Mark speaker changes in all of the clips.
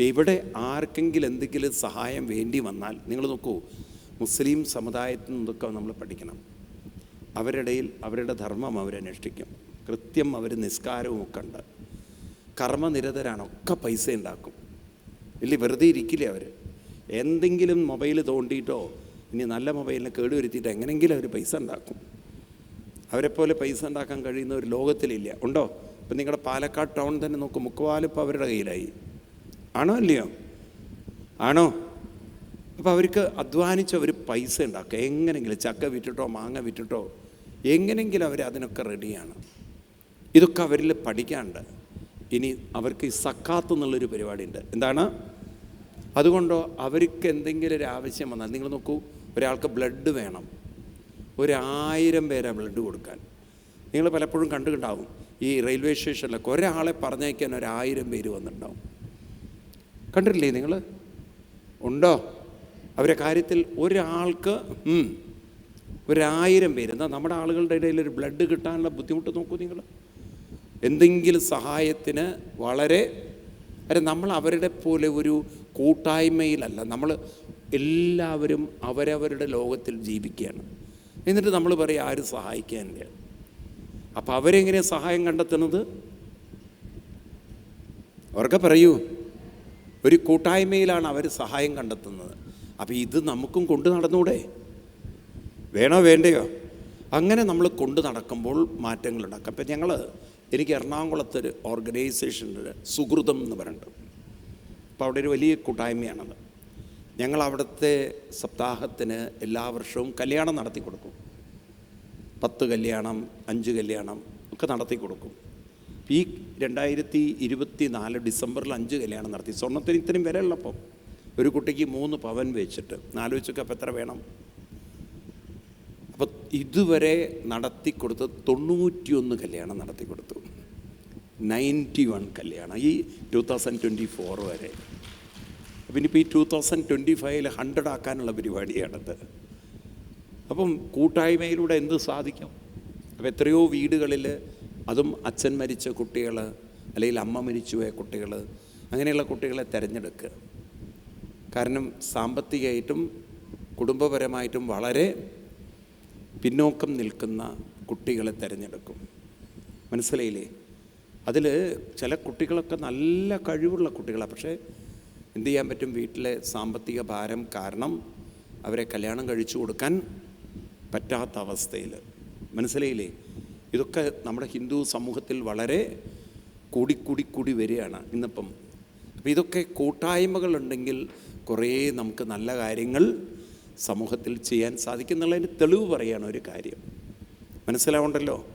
Speaker 1: ഇപ്പം ഇവിടെ ആർക്കെങ്കിലും എന്തെങ്കിലും സഹായം വേണ്ടി വന്നാൽ നിങ്ങൾ നോക്കൂ മുസ്ലിം സമുദായത്തിൽ നിന്നൊക്കെ നമ്മൾ പഠിക്കണം. അവരുടെ അവരുടെ ധർമ്മം അവരനുഷ്ഠിക്കും കൃത്യം അവർ നിസ്കാരവും ഒക്കെ ഉണ്ട്. കർമ്മനിരതരാണ് ഒക്കെ പൈസ ഉണ്ടാക്കും. വലിയ വെറുതെ ഇരിക്കില്ലേ അവർ എന്തെങ്കിലും മൊബൈൽ തോണ്ടിയിട്ടോ ഇനി നല്ല മൊബൈലിനെ കേടുവരുത്തിയിട്ട് എങ്ങനെയെങ്കിലും അവർ പൈസ ഉണ്ടാക്കും. അവരെപ്പോലെ പൈസ ഉണ്ടാക്കാൻ കഴിയുന്ന ഒരു ലോകത്തിലില്ല. ഉണ്ടോ? ഇപ്പം നിങ്ങളുടെ പാലക്കാട് ടൗൺ തന്നെ നോക്കും മുക്കുവാലും ഇപ്പോൾ അവരുടെ കയ്യിലായി. ആണോ അല്ലയോ? ആണോ? അപ്പോൾ അവർക്ക് അധ്വാനിച്ച് അവർ പൈസ ഉണ്ടാക്കുക. എങ്ങനെങ്കിലും ചക്ക വിറ്റിട്ടോ മാങ്ങ വിറ്റിട്ടോ എങ്ങനെങ്കിലും അവർ അതിനൊക്കെ റെഡിയാണ് ഇതൊക്കെ അവരിൽ പഠിക്കാണ്ട് ഇനി അവർക്ക് ഈ സക്കാത്ത് എന്നുള്ളൊരു പരിപാടിയുണ്ട്. എന്താണ്? അതുകൊണ്ടോ അവർക്ക് എന്തെങ്കിലും ഒരു ആവശ്യം വന്നാൽ നിങ്ങൾ നോക്കൂ ഒരാൾക്ക് ബ്ലഡ് വേണം. ഒരായിരം പേരാ ബ്ലഡ് കൊടുക്കാൻ. നിങ്ങൾ പലപ്പോഴും കണ്ടുണ്ടാവും ഈ റെയിൽവേ സ്റ്റേഷനിലൊക്കെ ഒരാളെ പറഞ്ഞയക്കാൻ ഒരായിരം പേര് വന്നിട്ടുണ്ടാവും. കണ്ടിട്ടില്ലേ നിങ്ങൾ? ഉണ്ടോ? അവരെ കാര്യത്തിൽ ഒരാൾക്ക് ഒരായിരം പേര്. എന്താ നമ്മുടെ ആളുകളുടെ ഇടയിൽ ഒരു ബ്ലഡ് കിട്ടാനുള്ള ബുദ്ധിമുട്ട് നോക്കൂ നിങ്ങൾ. എന്തെങ്കിലും സഹായത്തിന് വളരെ അരെ നമ്മൾ അവരുടെ പോലെ ഒരു കൂട്ടായ്മയിലല്ല. നമ്മൾ എല്ലാവരും അവരവരുടെ ലോകത്തിൽ ജീവിക്കുകയാണ്. എന്നിട്ട് നമ്മൾ പറയും ആരും സഹായിക്കാനില്ല അപ്പം അവരെങ്ങനെയാണ് സഹായം കണ്ടെത്തുന്നത്? അവർക്ക് പറയൂ. ഒരു കൂട്ടായ്മയിലാണ് അവർ സഹായം കണ്ടെത്തുന്നത്. അപ്പോൾ ഇത് നമുക്കും കൊണ്ടു നടന്നൂടെ? വേണോ വേണ്ടയോ? അങ്ങനെ നമ്മൾ കൊണ്ടു നടക്കുമ്പോൾ മാറ്റങ്ങളുണ്ടാക്കും അപ്പം ഞങ്ങൾ എനിക്ക് എറണാകുളത്തൊരു ഓർഗനൈസേഷനിൽ സുഹൃതം എന്ന് പറയുന്നുണ്ട് അപ്പോൾ അവിടെ ഒരു വലിയ കൂട്ടായ്മയാണത്. ഞങ്ങൾ അവിടുത്തെ സപ്താഹത്തിന് എല്ലാ വർഷവും കല്യാണം നടത്തി കൊടുക്കും. പത്ത് കല്യാണം അഞ്ച് കല്യാണം ഒക്കെ നടത്തി കൊടുക്കും. ഈ രണ്ടായിരത്തി ഇരുപത്തി നാല് ഡിസംബറിൽ അഞ്ച് കല്യാണം നടത്തി. സ്വർണത്തിന് ഇത്രയും വില ഉള്ളപ്പം ഒരു കുട്ടിക്ക് മൂന്ന് പവൻ വെച്ചിട്ട്. ആലോചിച്ചൊക്കെ അപ്പം എത്ര വേണം? അപ്പം ഇതുവരെ നടത്തി കൊടുത്ത് തൊണ്ണൂറ്റിയൊന്ന് കല്യാണം നടത്തി കൊടുത്തു നയന്റി വൺ കല്യാണം ഈ ടു തൗസൻഡ് ട്വന്റി ഫോർ വരെ. അപ്പം ഇനിയിപ്പോൾ ഈ ടു തൗസൻഡ് ട്വന്റി ഫൈവിൽ ഹൺഡ്രഡ് ആക്കാനുള്ള പരിപാടിയാണത്. അപ്പം കൂട്ടായ്മയിലൂടെ എന്ത് സാധിക്കും? അപ്പം എത്രയോ വീടുകളിൽ അതും അച്ഛൻ മരിച്ച കുട്ടികൾ അല്ലെങ്കിൽ അമ്മ മരിച്ചുപോയ കുട്ടികൾ അങ്ങനെയുള്ള കുട്ടികളെ തിരഞ്ഞെടുക്കുക. കാരണം സാമ്പത്തികമായിട്ടും കുടുംബപരമായിട്ടും വളരെ പിന്നോക്കം നിൽക്കുന്ന കുട്ടികളെ തിരഞ്ഞെടുക്കും. മനസ്സിലായില്ലേ? അതിൽ ചില കുട്ടികളൊക്കെ നല്ല കഴിവുള്ള കുട്ടികളാണ് പക്ഷേ എന്ത് ചെയ്യാൻ പറ്റും? വീട്ടിലെ സാമ്പത്തിക ഭാരം കാരണം അവരെ കല്യാണം കഴിച്ചു കൊടുക്കാൻ പറ്റാത്ത അവസ്ഥയിൽ. മനസ്സിലായില്ലേ? ഇതൊക്കെ നമ്മുടെ ഹിന്ദു സമൂഹത്തിൽ വളരെ കൂടിക്കൂടിക്കൂടി കൂടി കൂടി വരികയാണ് ഇന്നിപ്പം. അപ്പോൾ ഇതൊക്കെ കൂട്ടായ്മകളുണ്ടെങ്കിൽ കുറേ നമുക്ക് നല്ല കാര്യങ്ങൾ സമൂഹത്തിൽ ചെയ്യാൻ സാധിക്കും എന്നുള്ളതിന് തെളിവ് പറയുകയാണ് ഒരു കാര്യം. മനസ്സിലാവുണ്ടല്ലോ?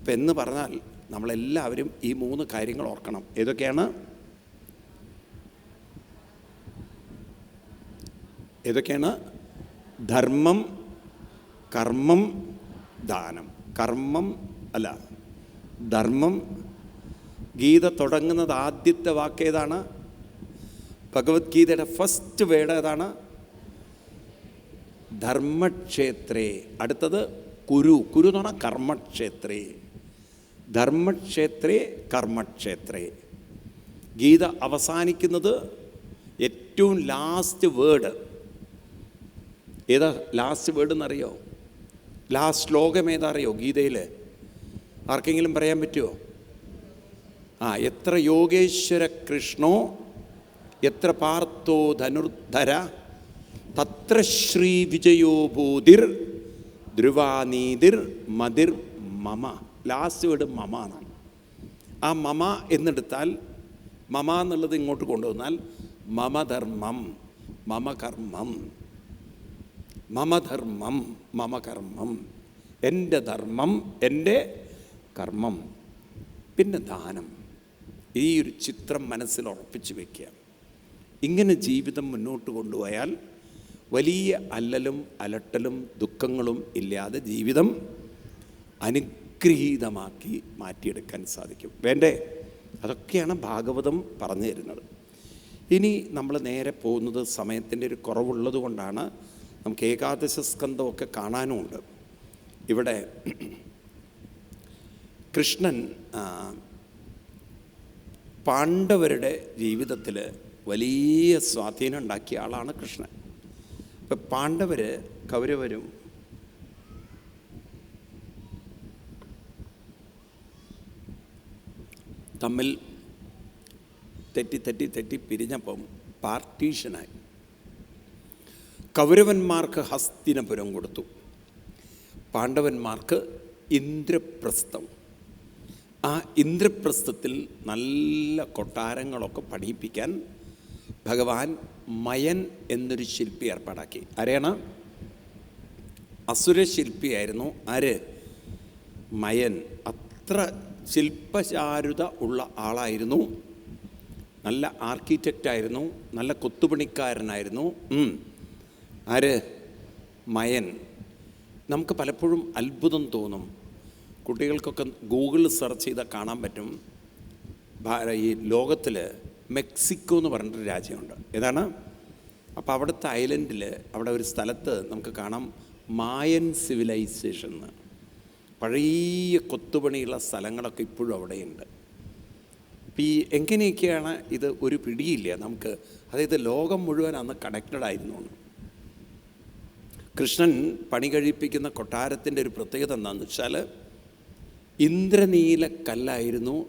Speaker 1: അപ്പം എന്ന് പറഞ്ഞാൽ നമ്മളെല്ലാവരും ഈ മൂന്ന് കാര്യങ്ങൾ ഓർക്കണം. ഏതൊക്കെയാണ്? ഏതൊക്കെയാണ്? ധർമ്മം കർമ്മം ദാനം. കർമ്മം അല്ല ധർമ്മം ഗീത തുടങ്ങുന്നത് ആദ്യത്തെ വാക്ക് ഏതാണ്? ഭഗവത്ഗീതയുടെ ഫസ്റ്റ് വേർഡ് ഏതാണ്? ധർമ്മക്ഷേത്രേ. അടുത്തത് കുരു. കുരു എന്ന് പറഞ്ഞാൽ കർമ്മക്ഷേത്രേ. ധർമ്മക്ഷേത്രേ കർമ്മക്ഷേത്രേ. ഗീത അവസാനിക്കുന്നത് ഏറ്റവും ലാസ്റ്റ് വേർഡ് ഏതാ ലാസ്റ്റ് വേർഡ് എന്നറിയോ? ലാസ്റ്റ് ശ്ലോകം ഏതാ അറിയോ ഗീതയിൽ ആർക്കെങ്കിലും പറയാൻ പറ്റുമോ ആ എത്ര യോഗേശ്വര കൃഷ്ണോ എത്ര പാർത്തോ ധനുർധര തത്ര ശ്രീ വിജയോ ഭൂതിർ ധ്രുവാനീതിർ മതിർ മമ. ലാസ്റ്റ് വേർഡ് മമ എന്നാണ്. ആ മമ എന്നെടുത്താൽ മമ എന്നുള്ളത് ഇങ്ങോട്ട് കൊണ്ടുവന്നാൽ മമധർമ്മം മമകർമ്മം മമധർമ്മം മമകർമ്മം. എന്റെ ധർമ്മം എന്റെ കർമ്മം പിന്നെ ദാനം. ഈ ഒരു ചിത്രം മനസ്സിൽ ഉറപ്പിച്ച് വയ്ക്കുക ഇങ്ങനെ ജീവിതം മുന്നോട്ട് കൊണ്ടുപോയാൽ വലിയ അല്ലലും അലട്ടലും ദുഃഖങ്ങളും ഇല്ലാതെ ജീവിതം അനുഗ്രഹീതമാക്കി മാറ്റിയെടുക്കാൻ സാധിക്കും. വേണ്ടേ? അതൊക്കെയാണ് ഭാഗവതം പറഞ്ഞു തരുന്നത്. ഇനി നമ്മൾ നേരെ പോകുന്നത് സമയത്തിന്റെ ഒരു കുറവുള്ളത് കൊണ്ടാണ് നമുക്ക് ഏകാദശ സ്കന്ധമൊക്കെ കാണാനുമുണ്ട്. ഇവിടെ കൃഷ്ണൻ പാണ്ഡവരുടെ ജീവിതത്തിൽ വലിയ സ്വാധീനം ഉണ്ടാക്കിയ ആളാണ് കൃഷ്ണൻ. ഇപ്പം പാണ്ഡവർ കൗരവരും തമ്മിൽ തെറ്റി തെറ്റി തെറ്റി പിരിഞ്ഞപ്പം പാർട്ടീഷനായി. കൗരവന്മാർക്ക് ഹസ്തിനപുരം കൊടുത്തു. പാണ്ഡവന്മാർക്ക് ഇന്ദ്രപ്രസ്ഥം. ആ ഇന്ദ്രപ്രസ്ഥത്തിൽ നല്ല കൊട്ടാരങ്ങളൊക്കെ പഠിപ്പിക്കാൻ ഭഗവാൻ മയൻ എന്നൊരു ശില്പി ഏർപ്പാടാക്കി. ആരെയാണ്? അസുരശില്പിയായിരുന്നു ആര്? മയൻ. അത്ര ശില്പചാരുത ഉള്ള ആളായിരുന്നു. നല്ല ആർക്കിടെക്റ്റായിരുന്നു നല്ല കൊത്തുപണിക്കാരനായിരുന്നു. ആര്? മയൻ. നമുക്ക് പലപ്പോഴും അത്ഭുതം തോന്നും. കുട്ടികൾക്കൊക്കെ ഗൂഗിളിൽ സെർച്ച് ചെയ്താൽ കാണാൻ പറ്റും. ഈ ലോകത്തിൽ മെക്സിക്കോ എന്ന് പറഞ്ഞിട്ടൊരു രാജ്യമുണ്ട്. ഏതാണ്? അപ്പോൾ അവിടുത്തെ ഐലൻഡിൽ അവിടെ ഒരു സ്ഥലത്ത് നമുക്ക് കാണാം മായൻ സിവിലൈസേഷൻ എന്ന്. പഴയ കൊത്തുപണിയുള്ള സ്ഥലങ്ങളൊക്കെ ഇപ്പോഴും അവിടെയുണ്ട്. അപ്പം ഈ എങ്ങനെയൊക്കെയാണ് ഇത് ഒരു പിടിയില്ല നമുക്ക്? അതായത് ലോകം മുഴുവൻ അന്ന് കണക്റ്റഡ് ആയിരുന്നു. കൃഷ്ണൻ പണി കഴിപ്പിക്കുന്ന കൊട്ടാരത്തിന്റെ ഒരു പ്രത്യേകത എന്താണെന്ന് വെച്ചാൽ ഇന്ദ്രനീല കല്ലായിരുന്നു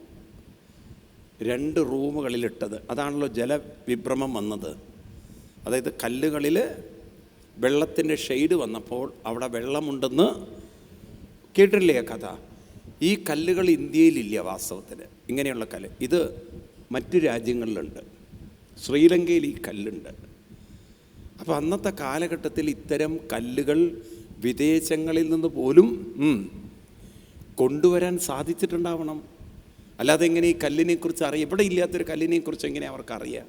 Speaker 1: രണ്ട് റൂമുകളിലിട്ടത്. അതാണല്ലോ ജലവിഭ്രമം വന്നത്. അതായത് കല്ലുകളിൽ വെള്ളത്തിന്റെ ഷെയ്ഡ് വന്നപ്പോൾ അവിടെ വെള്ളമുണ്ടെന്ന് കേട്ടില്ലേ ആ കഥ? ഈ കല്ലുകൾ ഇന്ത്യയിലില്ല വാസ്തവത്തിൽ ഇങ്ങനെയുള്ള കല്ല്. ഇത് മറ്റു രാജ്യങ്ങളിലുണ്ട്. ശ്രീലങ്കയിൽ ഈ കല്ലുണ്ട്. അപ്പോൾ അന്നത്തെ കാലഘട്ടത്തിൽ ഇത്തരം കല്ലുകൾ വിദേശങ്ങളിൽ നിന്ന് പോലും കൊണ്ടുവരാൻ സാധിച്ചിട്ടുണ്ടാവണം. അല്ലാതെ എങ്ങനെ ഈ കല്ലിനെക്കുറിച്ച് അറിയാം? ഇവിടെ ഇല്ലാത്തൊരു കല്ലിനെക്കുറിച്ച് എങ്ങനെ അവർക്ക് അറിയാം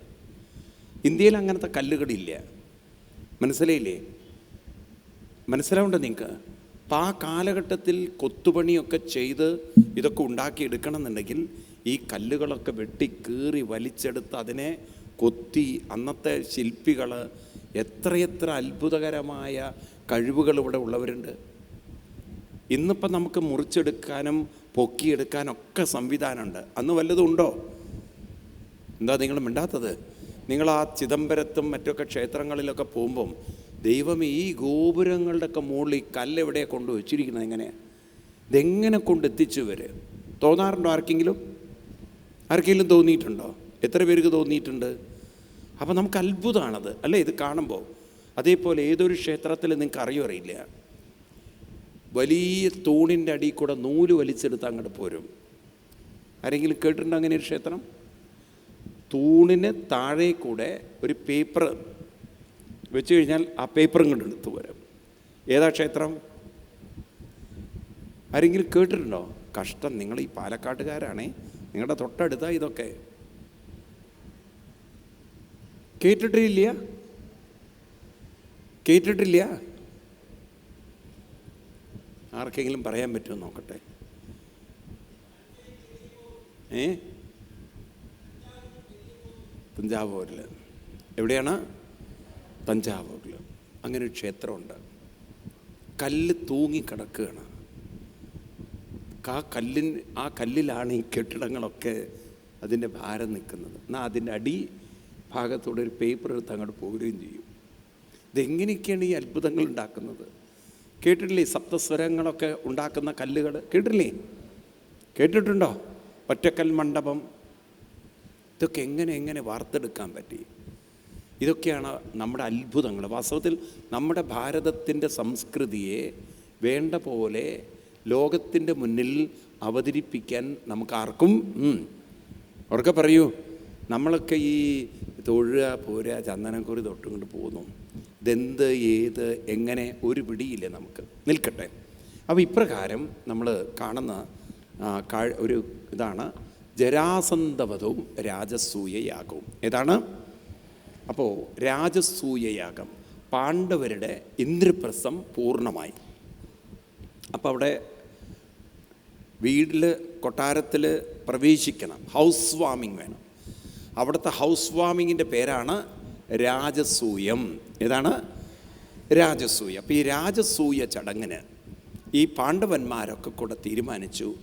Speaker 1: ഇന്ത്യയിൽ അങ്ങനത്തെ കല്ലുകളില്ല. മനസ്സിലായില്ലേ? മനസ്സിലാവുണ്ടോ നിങ്ങൾക്ക്? അപ്പം ആ കാലഘട്ടത്തിൽ കൊത്തുപണിയൊക്കെ ചെയ്ത് ഇതൊക്കെ ഉണ്ടാക്കിയെടുക്കണം എന്നുണ്ടെങ്കിൽ ഈ കല്ലുകളൊക്കെ വെട്ടി കീറി വലിച്ചെടുത്ത് അതിനെ കൊത്തി അന്നത്തെ ശില്പികൾ എത്രയെത്ര അത്ഭുതകരമായ കഴിവുകൾ ഇവിടെ ഉള്ളവരുണ്ട്. ഇന്നിപ്പം നമുക്ക് മുറിച്ചെടുക്കാനും പൊക്കിയെടുക്കാനൊക്കെ സംവിധാനമുണ്ട്. അന്ന് വല്ലതും ഉണ്ടോ? എന്താ നിങ്ങൾ മിണ്ടാത്തത്? നിങ്ങൾ ആ ചിദംബരത്തും മറ്റൊക്കെ ക്ഷേത്രങ്ങളിലൊക്കെ പോകുമ്പം ദൈവം ഈ ഗോപുരങ്ങളുടെയൊക്കെ മുകളിൽ ഈ കല്ല് വച്ചിരിക്കുന്നത് കൊണ്ട് വെച്ചിരിക്കുന്നത് എങ്ങനെയാണ് ഇതെങ്ങനെ കൊണ്ടെത്തിച്ചു ഇവർ തോന്നാറുണ്ടോ ആർക്കെങ്കിലും? ആർക്കെങ്കിലും തോന്നിയിട്ടുണ്ടോ? എത്ര പേർക്ക് തോന്നിയിട്ടുണ്ട്? അപ്പോൾ നമുക്ക് അത്ഭുതമാണത്. അല്ലേ? ഇത് കാണുമ്പോൾ അതേപോലെ ഏതൊരു ക്ഷേത്രത്തിൽ നിങ്ങൾക്ക് അറിയോ അറിയില്ല. വലിയ തൂണിന്റെ അടിയിൽ കൂടെ നൂൽ വലിച്ചെടുത്ത് അങ്ങോട്ട് പോരും. ആരെങ്കിലും കേട്ടിട്ടുണ്ടോ അങ്ങനെ ഒരു ക്ഷേത്രം? തൂണിന് താഴെ കൂടെ ഒരു പേപ്പർ വെച്ച് കഴിഞ്ഞാൽ ആ പേപ്പറും കൊണ്ട് എടുത്തു വരും ഏതാ ക്ഷേത്രം? ആരെങ്കിലും കേട്ടിട്ടുണ്ടോ? കഷ്ടം നിങ്ങൾ ഈ പാലക്കാട്ടുകാരാണേ. നിങ്ങളുടെ തൊട്ടടുത്താ ഇതൊക്കെ. കേട്ടിട്ടില്ല? കേട്ടിട്ടില്ല? ആർക്കെങ്കിലും പറയാൻ പറ്റുമോ നോക്കട്ടെ? ഏ? തഞ്ചാവൂരിൽ എവിടെയാണ്? തഞ്ചാവൂരിൽ അങ്ങനെ ഒരു ക്ഷേത്രമുണ്ട്. കല്ല് തൂങ്ങിക്കിടക്കുകയാണ് ആ കല്ലിൻ ആ കല്ലിലാണ് ഈ കെട്ടിടങ്ങളൊക്കെ അതിന്റെ ഭാരം നിൽക്കുന്നത്. എന്നാൽ അതിന്റെ അടി ഭാഗത്തോടെ ഒരു പേപ്പർ എടുത്ത് അങ്ങോട്ട് പോരുകയും ചെയ്യും. ഇതെങ്ങനെയൊക്കെയാണ് ഈ അത്ഭുതങ്ങൾ ഉണ്ടാക്കുന്നത്? കേട്ടിട്ടില്ലേ? സപ്തസ്വരങ്ങളൊക്കെ ഉണ്ടാക്കുന്ന കല്ലുകൾ? കേട്ടിട്ടില്ലേ? കേട്ടിട്ടുണ്ടോ? ഒറ്റക്കൽ മണ്ഡപം. ഇതൊക്കെ എങ്ങനെ എങ്ങനെ വാർത്തെടുക്കാൻ പറ്റി? ഇതൊക്കെയാണ് നമ്മുടെ അത്ഭുതങ്ങൾ. വാസ്തവത്തിൽ നമ്മുടെ ഭാരതത്തിന്റെ സംസ്കൃതിയെ വേണ്ട പോലെ ലോകത്തിന്റെ മുന്നിൽ അവതരിപ്പിക്കാൻ നമുക്കാർക്കും ഉറക്കെ പറയൂ. നമ്മളൊക്കെ ഈ തൊഴുക പോരുക ചന്ദനക്കുറി തൊട്ടുകൊണ്ട് പോകുന്നു. ഇതെന്ത് ഏത് എങ്ങനെ ഒരു പിടിയില്ല നമുക്ക്. നിൽക്കട്ടെ. അപ്പോൾ ഇപ്രകാരം നമ്മൾ കാണുന്ന ഒരു ഇതാണ് ജരാസന്ധവധവും രാജസൂയയാഗവും. ഏതാണ്? അപ്പോൾ രാജസൂയയാഗം പാണ്ഡവരുടെ ഇന്ദ്രപ്രസം പൂർണമായി. അപ്പോൾ അവിടെ വീട്ടിൽ കൊട്ടാരത്തിൽ പ്രവേശിക്കണം. ഹൗസ് വാമിങ് വേണം. അവിടുത്തെ ഹൗസ് വാമിങ്ങിന്റെ പേരാണ് രാജസൂയം. ഏതാണ്? രാജസൂയ. അപ്പോൾ ഈ രാജസൂയ ചടങ്ങിന് ഈ പാണ്ഡവന്മാരൊക്കെ കൂടെ തീരുമാനിച്ചു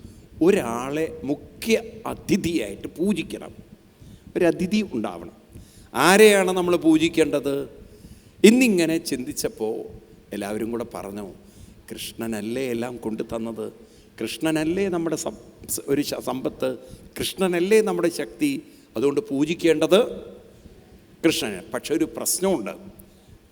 Speaker 1: ഒരാളെ മുഖ്യ അതിഥിയായിട്ട് പൂജിക്കണം. ഒരതിഥി ഉണ്ടാവണം. ആരെയാണ് നമ്മൾ പൂജിക്കേണ്ടത്? ഇന്നിങ്ങനെ ചിന്തിച്ചപ്പോൾ എല്ലാവരും കൂടെ പറഞ്ഞു കൃഷ്ണനല്ലേ എല്ലാം കൊണ്ടു തന്നത്? കൃഷ്ണനല്ലേ നമ്മുടെ ഒരു സമ്പത്ത്? കൃഷ്ണനല്ലേ നമ്മുടെ ശക്തി? അതുകൊണ്ട് പൂജിക്കേണ്ടത് കൃഷ്ണന് പക്ഷെ ഒരു പ്രശ്നമുണ്ട്.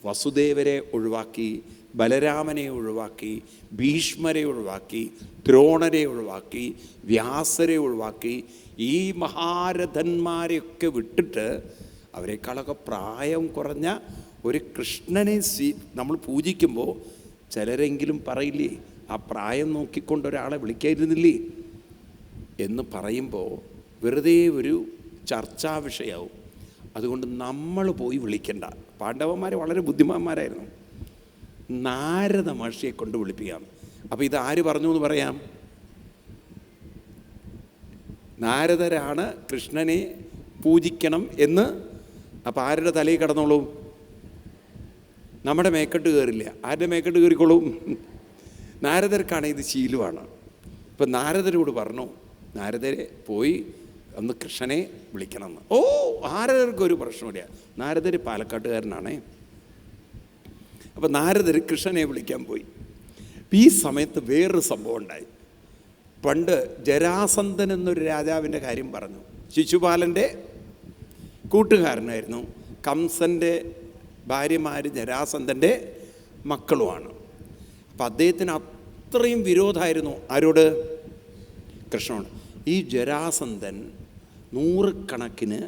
Speaker 1: വസുദേവരെ ഒഴിവാക്കി ബലരാമനെ ഒഴിവാക്കി ഭീഷ്മരെ ഒഴിവാക്കി ദ്രോണരെ ഒഴിവാക്കി വ്യാസരെ ഒഴിവാക്കി ഈ മഹാരഥന്മാരെയൊക്കെ വിട്ടിട്ട് അവരെക്കാളൊക്കെ പ്രായം കുറഞ്ഞ ഒരു കൃഷ്ണനെ സ്വീ നമ്മൾ പൂജിക്കുമ്പോൾ ചിലരെങ്കിലും പറയില്ലേ ആ പ്രായം നോക്കിക്കൊണ്ട് ഒരാളെ വിളിക്കായിരുന്നില്ലേ എന്ന് പറയുമ്പോൾ വെറുതെ ഒരു ചർച്ചാ വിഷയമാവും അതുകൊണ്ട് നമ്മൾ പോയി വിളിക്കണ്ട. പാണ്ഡവന്മാർ വളരെ ബുദ്ധിമാന്മാരായിരുന്നു. നാരദ മഹർഷിയെ കൊണ്ട് വിളിപ്പിക്കാം. അപ്പോൾ ഇത് ആര് പറഞ്ഞു എന്ന് പറയാം? നാരദരാണ് കൃഷ്ണനെ പൂജിക്കണം എന്ന്. അപ്പോൾ ആരുടെ തലയിൽ കിടന്നോളൂ? നമ്മുടെ മേക്കെട്ട് കയറില്ല. ആരുടെ മേക്കെട്ട് കയറിക്കോളും? നാരദർക്കാണ് ഇത് ശീലമാണ്. ഇപ്പം നാരദരോട് പറഞ്ഞു നാരദരെ പോയി ഒന്ന് കൃഷ്ണനെ വിളിക്കണമെന്ന്. ഓ നാരദർക്ക് ഒരു പ്രശ്നമില്ല നാരദർ പാലക്കാട്ടുകാരനാണേ. അപ്പോൾ നാരദർ കൃഷ്ണനെ വിളിക്കാൻ പോയി. ഈ സമയത്ത് വേറൊരു സംഭവം ഉണ്ടായി. പണ്ട് ജരാസന്ധൻ എന്നൊരു രാജാവിന്റെ കാര്യം പറഞ്ഞു. ശിശുപാലന്റെ കൂട്ടുകാരനായിരുന്നു. കംസന്റെ ഭാര്യമാർ ജരാസന്ധന്റെ മക്കളുമാണ്. അപ്പം അദ്ദേഹത്തിന് അത്രയും വിരോധമായിരുന്നു ആരോട്? കൃഷ്ണനോട്. ഈ ജരാസന്ധൻ നൂറുകണക്കിന്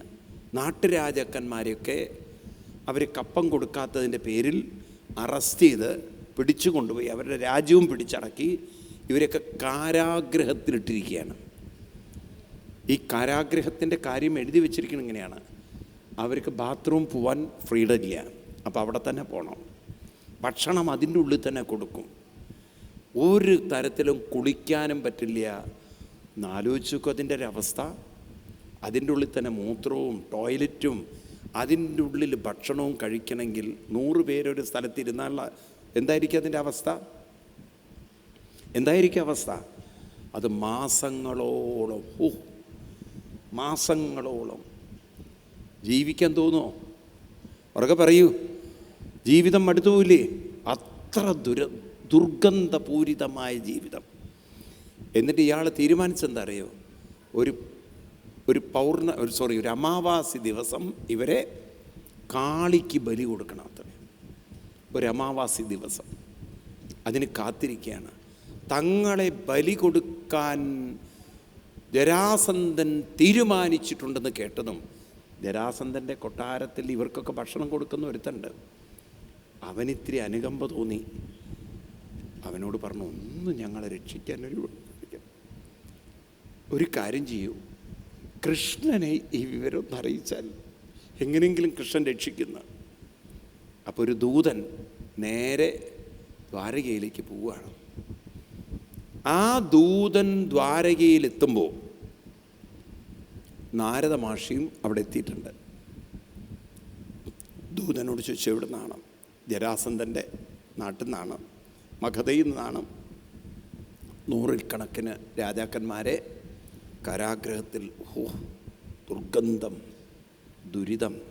Speaker 1: നാട്ടുരാജാക്കന്മാരെയൊക്കെ അവർ കപ്പം കൊടുക്കാത്തതിന്റെ പേരിൽ അറസ്റ്റ് ചെയ്ത് പിടിച്ചു കൊണ്ടുപോയി അവരുടെ രാജ്യവും പിടിച്ചടക്കി ഇവരൊക്കെ കാരാഗ്രഹത്തിലിട്ടിരിക്കുകയാണ്. ഈ കാരാഗ്രഹത്തിന്റെ കാര്യം എഴുതി വെച്ചിരിക്കണം ഇങ്ങനെയാണ്. അവർക്ക് ബാത്റൂം പോവാൻ ഫ്രീഡം ഇല്ല. അപ്പോൾ അവിടെ തന്നെ പോകണം. ഭക്ഷണം അതിന്റെ ഉള്ളിൽ തന്നെ കൊടുക്കും. ഒരു തരത്തിലും കുളിക്കാനും പറ്റില്ല. എന്നാലോചിച്ചു അതിന്റെ ഒരവസ്ഥ അതിന്റെ ഉള്ളിൽ തന്നെ മൂത്രവും ടോയ്ലറ്റും അതിന്റെ ഉള്ളിൽ ഭക്ഷണവും കഴിക്കണമെങ്കിൽ നൂറ് പേരൊരു സ്ഥലത്തിരുന്നാൽ എന്തായിരിക്കും അതിന്റെ അവസ്ഥ? എന്തായിരിക്കും അവസ്ഥ? അത് മാസങ്ങളോളം ഓ മാസങ്ങളോളം ജീവിക്കാൻ തോന്നുമോ ഉറക്കെ പറയൂ. ജീവിതം മടുത്തുപോയില്ലേ അത്ര ദുര ദുർഗന്ധപൂരിതമായ ജീവിതം. എന്നിട്ട് ഇയാൾ തീരുമാനിച്ചെന്താ അറിയോ? ഒരു ഒരു പൗർണ ഒരു സോറി ഒരു അമാവാസി ദിവസം ഇവരെ കാളിക്ക് ബലി കൊടുക്കണം അത്ര. ഒരു അമാവാസി ദിവസം. അതിന് കാത്തിരിക്കുകയാണ്. തങ്ങളെ ബലി കൊടുക്കാൻ ജരാസന്ധൻ തീരുമാനിച്ചിട്ടുണ്ടെന്ന് കേട്ടതും ജരാസന്ധന്റെ കൊട്ടാരത്തിൽ ഇവർക്കൊക്കെ ഭക്ഷണം കൊടുക്കുന്ന ഒരുത്തുണ്ട് അവനിത്തിരി അനുകമ്പ തോന്നി. അവനോട് പറഞ്ഞു ഒന്നും ഞങ്ങളെ രക്ഷിക്കാൻ ഒരു ഒരു കാര്യം ചെയ്യൂ. കൃഷ്ണനെ ഈ വിവരം അറിയിച്ചാൽ എങ്ങനെയെങ്കിലും കൃഷ്ണൻ രക്ഷിക്കുന്ന. അപ്പോൾ ഒരു ദൂതൻ നേരെ ദ്വാരകയിലേക്ക് പോവുകയാണ്. ആ ദൂതൻ ദ്വാരകയിലെത്തുമ്പോൾ നാരദ മാഷിയും അവിടെ എത്തിയിട്ടുണ്ട്. ദൂതനോട് ചോദിച്ചു എവിടെ നിന്നാണ് ജരാസന്ധന്റെ നാട്ടിൽ നിന്നാണ് മഗധയിൽ നിന്നാണ്? നൂറിൽ കണക്കിന് രാജാക്കന്മാരെ കാരാഗ്രഹത്തിൽ ഹോ ദുർഗന്ധം ദുരിതം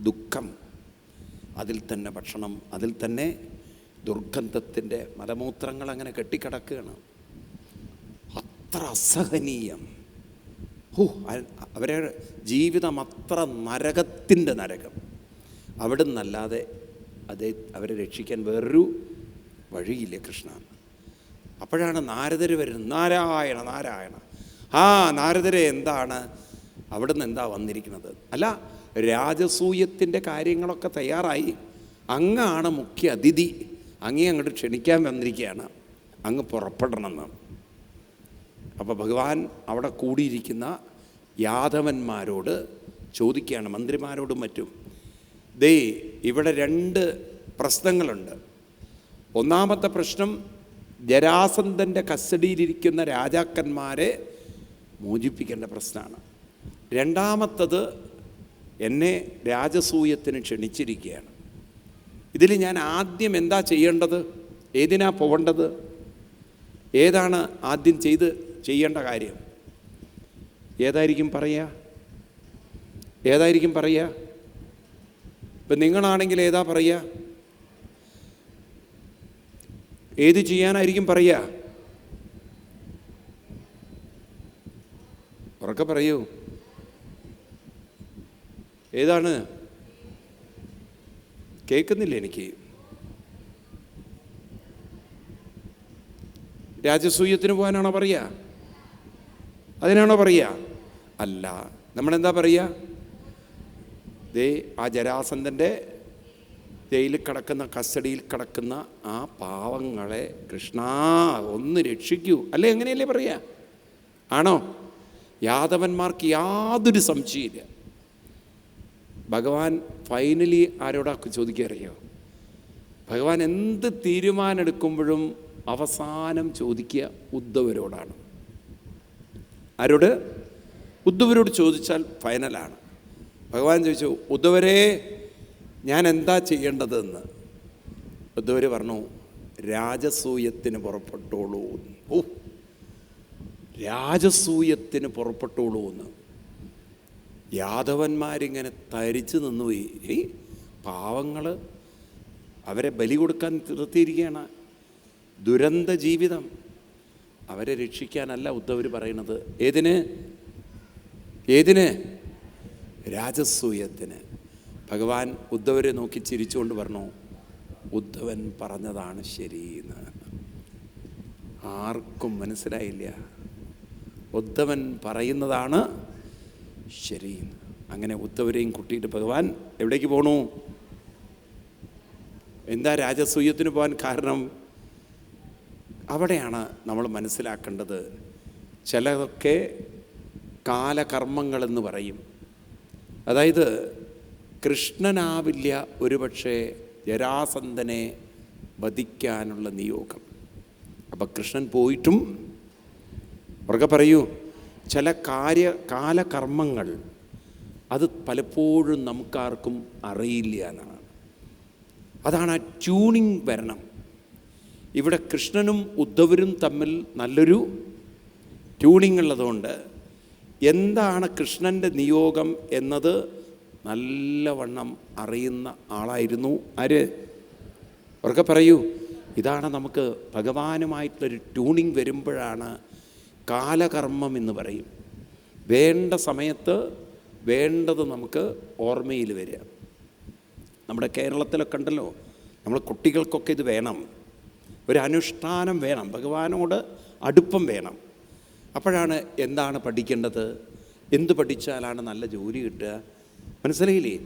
Speaker 1: ദുഃഖം അതിൽ തന്നെ ഭക്ഷണം അതിൽ തന്നെ ദുർഗന്ധത്തിന്റെ മലമൂത്രങ്ങൾ അങ്ങനെ കെട്ടിക്കിടക്കുകയാണ്. അത്ര അസഹനീയം. ഹോ അവരെ ജീവിതം അത്ര നരകത്തിന്റെ നരകം. അവിടെ നിന്നല്ലാതെ അതേ അവരെ രക്ഷിക്കാൻ വേറൊരു വഴിയില്ല കൃഷ്ണ. അപ്പോഴാണ് നാരദർ വരുന്നത് നാരായണ നാരായണ. ആ നാരദരെ എന്താണ്? അവിടെ നിന്ന് എന്താ വന്നിരിക്കുന്നത്? അല്ല രാജസൂയത്തിന്റെ കാര്യങ്ങളൊക്കെ തയ്യാറായി. അങ്ങാണ് മുഖ്യ അതിഥി. അങ്ങേ അങ്ങോട്ട് ക്ഷണിക്കാൻ വന്നിരിക്കുകയാണ്. അങ്ങ് പുറപ്പെടണമെന്ന്. അപ്പോൾ ഭഗവാൻ അവിടെ കൂടിയിരിക്കുന്ന യാദവന്മാരോട് ചോദിക്കുകയാണ് മന്ത്രിമാരോടും മറ്റും. ദേ ഇവിടെ രണ്ട് പ്രശ്നങ്ങളുണ്ട്. ഒന്നാമത്തെ പ്രശ്നം ജരാസന്ധന്റെ കസ്റ്റഡിയിലിരിക്കുന്ന രാജാക്കന്മാരെ മോചിപ്പിക്കേണ്ട പ്രശ്നമാണ്. രണ്ടാമത്തത് എന്നെ രാജസൂയത്തിന് ക്ഷണിച്ചിരിക്കുകയാണ്. ഇതിൽ ഞാൻ ആദ്യം എന്താ ചെയ്യേണ്ടത്? ഏതിനാ പോകേണ്ടത്? ഏതാണ് ആദ്യം ചെയ്ത് ചെയ്യേണ്ട കാര്യം? ഏതായിരിക്കും പറയുക? ഏതായിരിക്കും പറയുക? ഇപ്പം നിങ്ങളാണെങ്കിൽ ഏതാ പറയുക? ഏത് ചെയ്യാനായിരിക്കും പറയുക? ഉറക്കെ പറയൂ. ഏതാണ്? കേൾക്കുന്നില്ല എനിക്ക്? രാജസൂയത്തിന് പോകാനാണോ പറയുക അതിനാണോ പറയുക അല്ല. നമ്മളെന്താ പറയുക ദേ ആ ജരാസന്ധന്റെ ജയിലിൽ കിടക്കുന്ന കസ്റ്റഡിയിൽ കിടക്കുന്ന ആ പാവങ്ങളെ കൃഷ്ണ ഒന്ന് രക്ഷിക്കൂ. അല്ലേ എങ്ങനെയല്ലേ പറയുക ആണോ? യാദവന്മാർക്ക് യാതൊരു സംശയമില്ല ഭഗവാൻ ഫൈനലി ആരോടാ ചോദിക്കറിയോ ഭഗവാൻ എന്ത് തീരുമാനമെടുക്കുമ്പോഴും അവസാനം ചോദിക്കുക ഉദ്ധവരോടാണ്. ആരോട്? ഉദ്ധവരോട് ചോദിച്ചാൽ ഫൈനലാണ് ഭഗവാൻ ചോദിച്ചു ഉദ്ധവരെ ഞാൻ എന്താ ചെയ്യേണ്ടതെന്ന്? ഉദ്ധവർ പറഞ്ഞു രാജസൂയത്തിന് പുറപ്പെട്ടോളൂ. ഓ രാജസൂയത്തിന് പുറപ്പെട്ടോളൂ എന്ന്. യാദവന്മാരിങ്ങനെ തരിച്ചു നിന്നുപോയി പോയി പാവങ്ങൾ അവരെ ബലി കൊടുക്കാൻ നിർത്തിയിരിക്കുകയാണ്. ദുരന്ത ജീവിതം അവരെ രക്ഷിക്കാനല്ല ഉദ്ധവർ പറയുന്നത്. ഏതിന്? ഏതിന്? രാജസൂയത്തിന്. ഭഗവാൻ ഉദ്ധവരെ നോക്കി ചിരിച്ചുകൊണ്ട് പറഞ്ഞു ഉദ്ധവൻ പറഞ്ഞതാണ് ശരിയെന്ന്. ആർക്കും മനസ്സിലായില്ല. ഉദ്ധവൻ പറയുന്നതാണ് ശരി. അങ്ങനെ ഉദ്ധവരെയും കുട്ടിയിട്ട് ഭഗവാൻ എവിടേക്ക് പോണു? എന്താ രാജസൂയത്തിന് പോകാൻ കാരണം? അവിടെയാണ് നമ്മൾ മനസ്സിലാക്കേണ്ടത്. ചിലതൊക്കെ കാലകർമ്മങ്ങളെന്ന് പറയും. അതായത് കൃഷ്ണനാവില്ല ഒരുപക്ഷെ ജരാസന്ധനെ വധിക്കാനുള്ള നിയോഗം. അപ്പം കൃഷ്ണൻ പോയിട്ടും ഉറക്കെ പറയൂ ചില കാര്യ കാലകർമ്മങ്ങൾ അത് പലപ്പോഴും നമുക്കാർക്കും അറിയില്ല എന്നാണ്. അതാണ് ആ ട്യൂണിങ് വരണം. ഇവിടെ കൃഷ്ണനും ഉദ്ധവരും തമ്മിൽ നല്ലൊരു ട്യൂണിങ് ഉള്ളതുകൊണ്ട് എന്താണ് കൃഷ്ണന്റെ നിയോഗം എന്നത് നല്ലവണ്ണം അറിയുന്ന ആളായിരുന്നു ആര്? അവർക്ക് പറയൂ ഇതാണ് നമുക്ക് ഭഗവാനുമായിട്ടുള്ളൊരു ട്യൂണിങ് വരുമ്പോഴാണ് കാലകർമ്മം എന്ന് പറയും. വേണ്ട സമയത്ത് വേണ്ടത് നമുക്ക് ഓർമ്മയിൽ വരിക. നമ്മുടെ കേരളത്തിലൊക്കെ ഉണ്ടല്ലോ നമ്മൾ കുട്ടികൾക്കൊക്കെ ഇത് വേണം. ഒരു അനുഷ്ഠാനം വേണം ഭഗവാനോട് അടുപ്പം വേണം. അപ്പോഴാണ് എന്താണ് പഠിക്കേണ്ടത്? എന്ത് പഠിച്ചാലാണ് നല്ല ജോലി കിട്ടുക? മനസ്സിലായില്ലേ?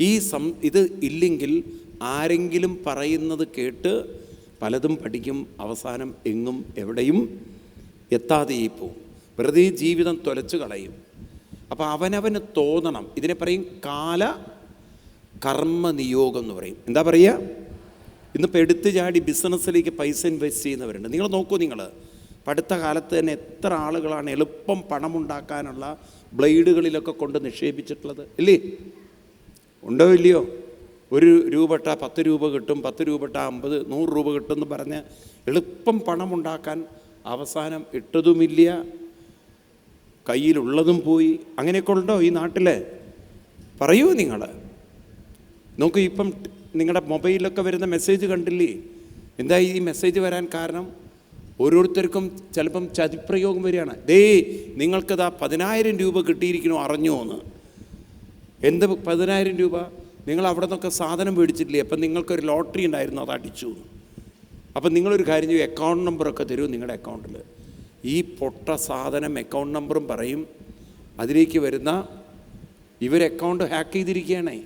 Speaker 1: ഈ സം ഇത് ഇല്ലെങ്കിൽ ആരെങ്കിലും പറയുന്നത് കേട്ട് പലതും പഠിക്കും അവസാനം എങ്ങും എവിടെയും എത്താതെ പോവും. വെറുതെ ജീവിതം തുലച്ചു കളയും. അപ്പോൾ അവനവന് തോന്നണം. ഇതിനെ പറയും കാല കർമ്മ നിയോഗം എന്ന് പറയും. എന്താ പറയുക? ഇന്നിപ്പോൾ എടുത്തു ചാടി ബിസിനസ്സിലേക്ക് പൈസ ഇൻവെസ്റ്റ് ചെയ്യുന്നവരുണ്ട്. നിങ്ങൾ നോക്കൂ നിങ്ങൾ. അടുത്ത കാലത്ത് തന്നെ എത്ര ആളുകളാണ് എളുപ്പം പണമുണ്ടാക്കാനുള്ള ബ്ലേഡുകളിലൊക്കെ കൊണ്ട് നിക്ഷേപിച്ചിട്ടുള്ളത്. ഇല്ലേ? ഉണ്ടോ ഇല്ലയോ? ഒരു രൂപ ഇട്ടാൽ പത്ത് രൂപ കിട്ടും പത്ത് രൂപ ഇട്ടാൽ അമ്പത് നൂറ് രൂപ കിട്ടും എന്ന് പറഞ്ഞ് എളുപ്പം പണമുണ്ടാക്കാൻ അവസാനം ഇട്ടതുമില്ല കയ്യിലുള്ളതും പോയി. അങ്ങനെയൊക്കെ ഉണ്ടോ ഈ നാട്ടിൽ പറയൂ നിങ്ങൾ നോക്കൂ ഇപ്പം നിങ്ങളുടെ മൊബൈലിലൊക്കെ വരുന്ന മെസ്സേജ് കണ്ടില്ലേ? എന്താ ഈ മെസ്സേജ് വരാൻ കാരണം? ഓരോരുത്തർക്കും ചിലപ്പം ചതിപ്രയോഗം വരികയാണ്. ദേ നിങ്ങൾക്കതാ പതിനായിരം രൂപ കിട്ടിയിരിക്കണോ അറിഞ്ഞോ എന്ന് എന്ത് പതിനായിരം രൂപ? നിങ്ങൾ അവിടെ നിന്നൊക്കെ സാധനം മേടിച്ചിട്ടില്ലേ? അപ്പം നിങ്ങൾക്കൊരു ലോട്ടറി ഉണ്ടായിരുന്നു അത് അടിച്ചു. അപ്പം നിങ്ങളൊരു കാര്യം ചെയ്യും അക്കൗണ്ട് നമ്പറൊക്കെ തരും നിങ്ങളുടെ അക്കൗണ്ടിൽ ഈ പൊട്ട സാധനം അക്കൗണ്ട് നമ്പറും പറയും. അതിലേക്ക് വരുന്ന ഇവർ അക്കൗണ്ട് ഹാക്ക് ചെയ്തിരിക്കുകയാണേ.